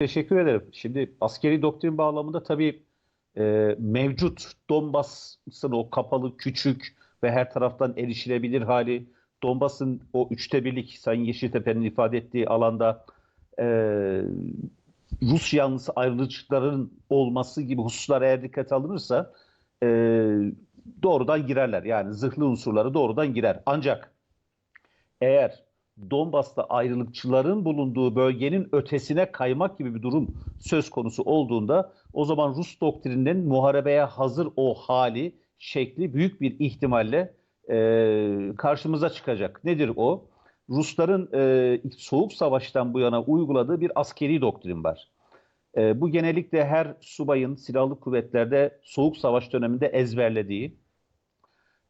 Teşekkür ederim. Şimdi askeri doktrin bağlamında tabii e, mevcut Donbas'ın o kapalı, küçük ve her taraftan erişilebilir hali, Donbas'ın o üçte birlik Sayın Yeşiltepe'nin ifade ettiği alanda e, Rus yanlısı ayrılıkçıların olması gibi hususlar eğer dikkate alınırsa e, doğrudan girerler. Yani zırhlı unsurları doğrudan girer. Ancak eğer Donbas'ta ayrılıkçıların bulunduğu bölgenin ötesine kaymak gibi bir durum söz konusu olduğunda o zaman Rus doktrininin muharebeye hazır o hali, şekli büyük bir ihtimalle e, karşımıza çıkacak. Nedir o? Rusların e, Soğuk Savaş'tan bu yana uyguladığı bir askeri doktrin var. E, bu genellikle her subayın silahlı kuvvetlerde Soğuk Savaş döneminde ezberlediği,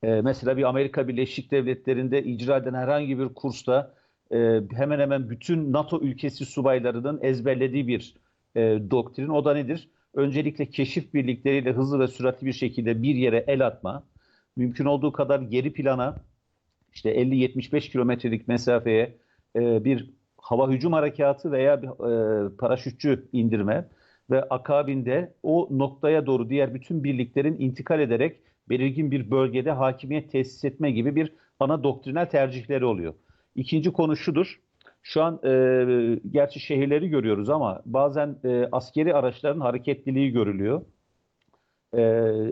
e, mesela bir Amerika Birleşik Devletleri'nde icra eden herhangi bir kursta e, hemen hemen bütün NATO ülkesi subaylarının ezberlediği bir e, doktrin. O da nedir? Öncelikle keşif birlikleriyle hızlı ve süratli bir şekilde bir yere el atma, mümkün olduğu kadar geri plana, işte 50-75 kilometrelik mesafeye e, bir hava hücum harekatı veya bir e, paraşütçü indirme ve akabinde o noktaya doğru diğer bütün birliklerin intikal ederek belirgin bir bölgede hakimiyet tesis etme gibi bir ana doktrinal tercihleri oluyor. İkinci konu şudur. Şu an e, gerçi şehirleri görüyoruz ama bazen e, askeri araçların hareketliliği görülüyor. E,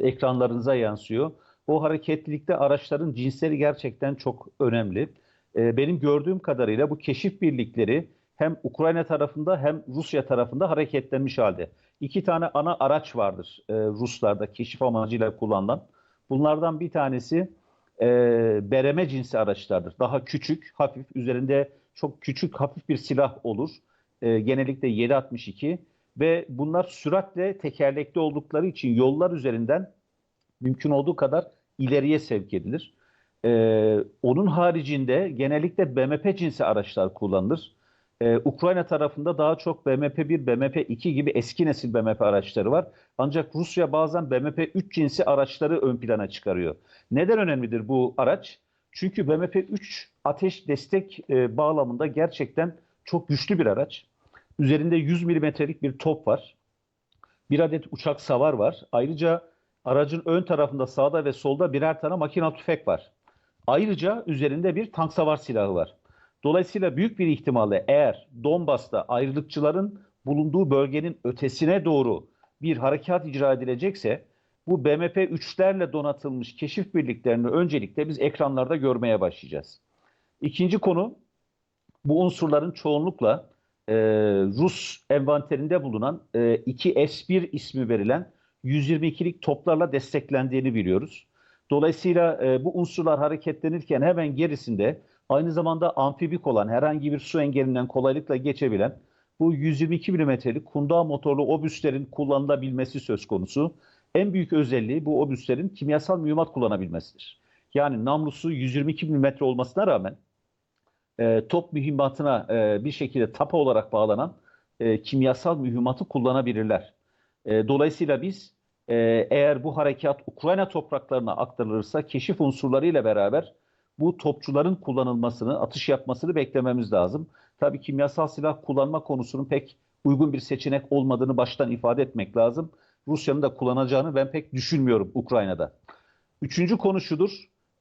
ekranlarınıza yansıyor. O hareketlilikte araçların cinsleri gerçekten çok önemli. E, benim gördüğüm kadarıyla bu keşif birlikleri hem Ukrayna tarafında hem Rusya tarafında hareketlenmiş halde. İki tane ana araç vardır e, Ruslarda keşif amacıyla kullanılan. Bunlardan bir tanesi e, bereme cinsi araçlardır. Daha küçük, hafif, üzerinde çok küçük, hafif bir silah olur. E, genellikle 7.62 ve bunlar süratle tekerlekli oldukları için yollar üzerinden mümkün olduğu kadar ileriye sevk edilir. E, onun haricinde genellikle BMP cinsi araçlar kullanılır. Ee, Ukrayna tarafında daha çok BMP-1, BMP-2 gibi eski nesil BMP araçları var. Ancak Rusya bazen BMP-3 cinsi araçları ön plana çıkarıyor. Neden önemlidir bu araç? Çünkü BMP-3 ateş destek e, bağlamında gerçekten çok güçlü bir araç. Üzerinde 100 milimetrelik bir top var. Bir adet uçak savar var. Ayrıca aracın ön tarafında sağda ve solda birer tane makinalı tüfek var. Ayrıca üzerinde bir tank savar silahı var. Dolayısıyla büyük bir ihtimalle eğer Donbas'ta ayrılıkçıların bulunduğu bölgenin ötesine doğru bir harekat icra edilecekse bu BMP-3'lerle donatılmış keşif birliklerini öncelikle biz ekranlarda görmeye başlayacağız. İkinci konu bu unsurların çoğunlukla e, Rus envanterinde bulunan e, 2S-1 ismi verilen 122'lik toplarla desteklendiğini biliyoruz. Dolayısıyla e, bu unsurlar hareketlenirken hemen gerisinde aynı zamanda amfibik olan herhangi bir su engelinden kolaylıkla geçebilen bu 122 milimetrelik kundağ motorlu obüslerin kullanılabilmesi söz konusu. En büyük özelliği bu obüslerin kimyasal mühimmat kullanabilmesidir. Yani namlusu 122 milimetre olmasına rağmen e, top mühimmatına e, bir şekilde tapa olarak bağlanan e, kimyasal mühimmatı kullanabilirler. E, dolayısıyla biz e, eğer bu harekat Ukrayna topraklarına aktarılırsa keşif unsurlarıyla beraber bu topçuların kullanılmasını, atış yapmasını beklememiz lazım. Tabii kimyasal silah kullanma konusunun pek uygun bir seçenek olmadığını baştan ifade etmek lazım. Rusya'nın da kullanacağını ben pek düşünmüyorum Ukrayna'da. Üçüncü konu şudur.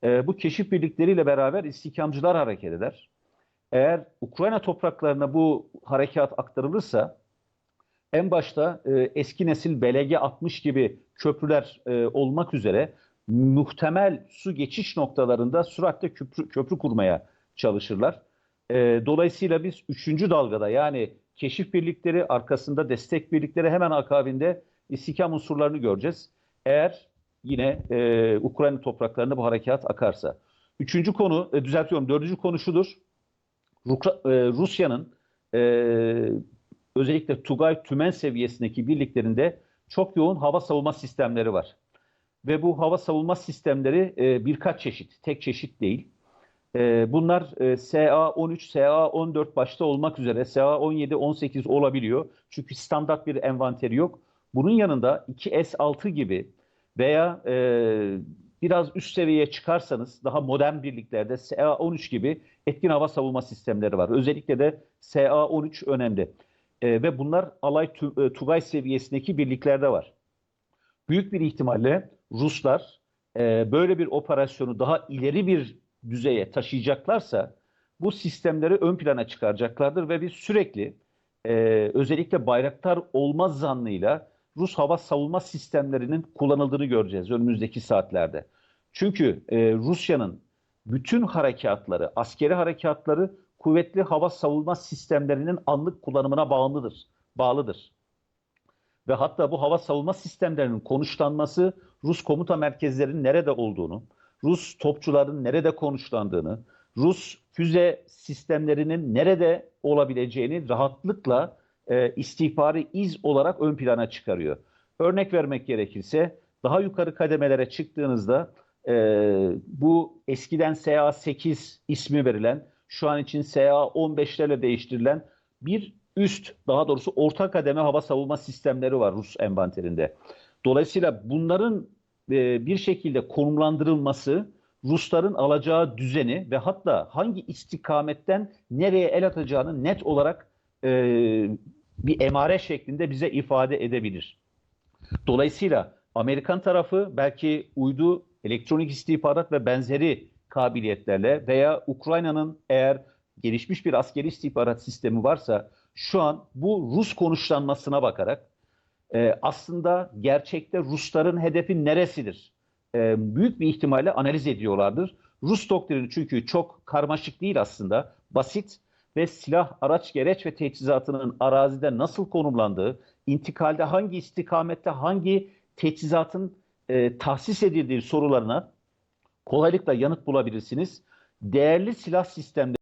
E, bu keşif birlikleriyle beraber istikamcılar hareket eder. Eğer Ukrayna topraklarına bu harekat aktarılırsa en başta e, eski nesil belege 60 gibi köprüler e, olmak üzere muhtemel su geçiş noktalarında süratle köprü, köprü kurmaya çalışırlar. E, dolayısıyla biz üçüncü dalgada yani keşif birlikleri arkasında destek birlikleri hemen akabinde istikam unsurlarını göreceğiz. Eğer yine e, Ukrayna topraklarında bu harekat akarsa. Üçüncü konu, e, düzeltiyorum dördüncü konu şudur. E, Rusya'nın e, özellikle Tugay Tümen seviyesindeki birliklerinde çok yoğun hava savunma sistemleri var. Ve bu hava savunma sistemleri e, birkaç çeşit, tek çeşit değil. E, bunlar e, SA-13, SA-14 başta olmak üzere SA-17, 18 olabiliyor. Çünkü standart bir envanteri yok. Bunun yanında 2S-6 gibi veya e, biraz üst seviyeye çıkarsanız daha modern birliklerde SA-13 gibi etkin hava savunma sistemleri var. Özellikle de SA-13 önemli. E, ve bunlar alay e, tugay seviyesindeki birliklerde var. Büyük bir ihtimalle Ruslar e, böyle bir operasyonu daha ileri bir düzeye taşıyacaklarsa bu sistemleri ön plana çıkaracaklardır ve biz sürekli e, özellikle Bayraktar olmaz zannıyla Rus hava savunma sistemlerinin kullanıldığını göreceğiz önümüzdeki saatlerde. Çünkü e, Rusya'nın bütün harekatları, askeri harekatları kuvvetli hava savunma sistemlerinin anlık kullanımına bağlıdır. bağlıdır. Ve hatta bu hava savunma sistemlerinin konuşlanması Rus komuta merkezlerinin nerede olduğunu, Rus topçuların nerede konuşlandığını, Rus füze sistemlerinin nerede olabileceğini rahatlıkla e, istihbari iz olarak ön plana çıkarıyor. Örnek vermek gerekirse daha yukarı kademelere çıktığınızda e, bu eskiden SA-8 ismi verilen, şu an için SA-15'lerle değiştirilen bir üst, daha doğrusu orta kademe hava savunma sistemleri var Rus envanterinde. Dolayısıyla bunların e, bir şekilde konumlandırılması Rusların alacağı düzeni ve hatta hangi istikametten nereye el atacağını net olarak e, bir emare şeklinde bize ifade edebilir. Dolayısıyla Amerikan tarafı belki uydu, elektronik istihbarat ve benzeri kabiliyetlerle veya Ukrayna'nın eğer gelişmiş bir askeri istihbarat sistemi varsa şu an bu Rus konuşlanmasına bakarak e, aslında gerçekte Rusların hedefi neresidir? E, büyük bir ihtimalle analiz ediyorlardır. Rus doktrini çünkü çok karmaşık değil aslında, basit ve silah, araç, gereç ve teçhizatının arazide nasıl konumlandığı, intikalde hangi istikamette hangi teçhizatın e, tahsis edildiği sorularına kolaylıkla yanıt bulabilirsiniz. Değerli silah sistemleri